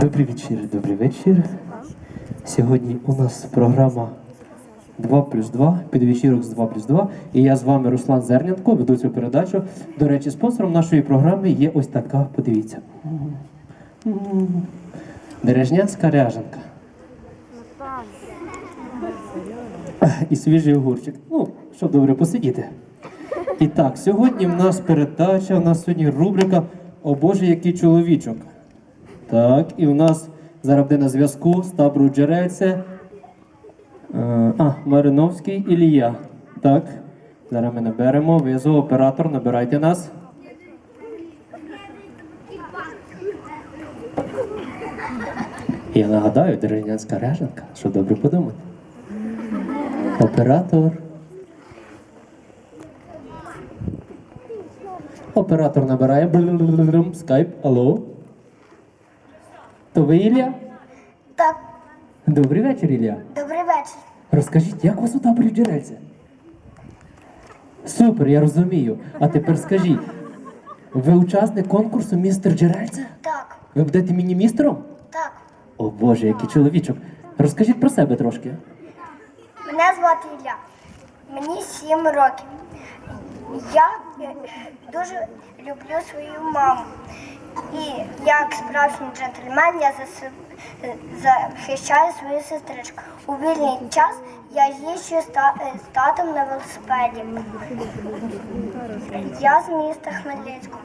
Добрий вечір, добрий вечір. Сьогодні у нас програма 2 плюс 2, підвечірок з 2 плюс 2. І я з вами Руслан Зернянко, веду цю передачу. До речі, спонсором нашої програми є ось така, подивіться. Дережнянська ряжанка. І свіжий огурчик. Ну, щоб добре посидіти. І так, сьогодні в нас передача, у нас сьогодні рубрика О Боже, який чоловічок. Так, і у нас зараз на зв'язку з табору Джерельце. Е, А, Мариновський Ілія. Так. Зараз ми наберемо. Визов, оператор, набирайте нас. Я нагадаю, дерев'янська ряжанка, що добре подумати. Оператор. Оператор набирає. Скайп. Алло. То ви Ілля? Так, Добрий вечір, Ілля. добрий вечір. Розкажіть, як вас у таборі джерельце? Супер, я розумію. А тепер скажіть, ви учасник конкурсу містер Джерельце? Так, Ви будете міні-містером? так. О Боже, який чоловічок. Розкажіть про себе трошки. Мене звати Ілля. Мені сім років. Я е, дуже люблю свою маму. І як справжній джентльмен я е, захищаю свою сестричку. У вільний час я їжджу е, з татом на велосипеді. Я з міста Хмельницького.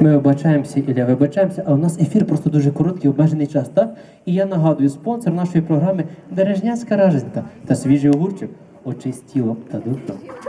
Ми вибачаємося, Ілля, вибачаємося, а у нас ефір просто дуже короткий, обмежений час, так? І я нагадую, спонсор нашої програми Дережнянська раженка та свіжий огурчик, очистіло та душу.